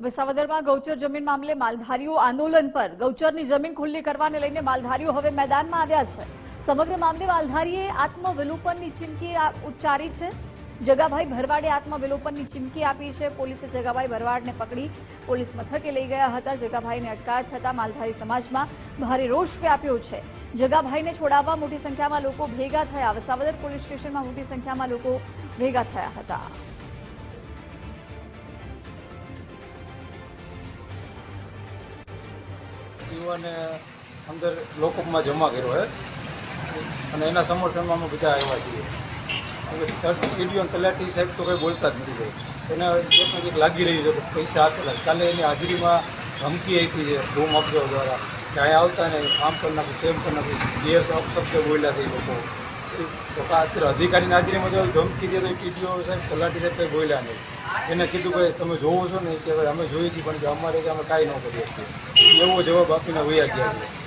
વિસાવદરમાં ગૌચર જમીન મામલે માલધારીઓ આંદોલન પર. ગૌચરની જમીન ખુલ્લી કરવાને લઈને માલધારીઓ હવે મેદાનમાં આવ્યા છે. સમગ્ર મામલે માલધારીએ આત્મવિલોપનની ચીમકી ઉચ્ચારી છે. જગાભાઈ ભરવાડે આત્મવિલોપનની ચીમકી આપી છે. પોલીસે જગાભાઈ ભરવાડને પકડી પોલીસ મથકે લઈ ગયા હતા. જગાભાઈને અટકાયત થતા માલધારી સમાજમાં ભારે રોષ વ્યાપ્યો છે. જગાભાઈને છોડાવવા મોટી સંખ્યામાં લોકો ભેગા થયા. વસાવદર પોલીસ સ્ટેશનમાં મોટી સંખ્યામાં લોકો ભેગા થયા હતા. યુવાને અંદર લોકઅપમાં જમા કર્યો છે અને એના સમર્થનમાં અમે બધા આવ્યા છીએ. ઈડીઓ તલાટી સાહેબ તો કંઈ બોલતા જ નથી સાહેબ. એને એક ને એક લાગી રહ્યું છે કે પૈસા આપેલા છે. કાલે એની હાજરીમાં ધમકી આપી છે ધૂમ અફઝો દ્વારા કે અહીંયા આવતા ને આમ કરી નાખું, તેમ કરી નાખું. બે અપશબ્દ બોલ્યા છે એ લોકો. તો અત્યારે અધિકારીની હાજરીમાં જો ધમકી દે તો ટીડીઓ સાહેબ, તલાટી સાહેબ કંઈ બોલ્યા નહીં. એને કીધું કે તમે જોવો છો ને કે અમે જોઈએ છીએ, પણ અમારે કે અમે કાંઈ ન કરીએ છીએ. એવો જવાબ આપીને વૈયા ગયા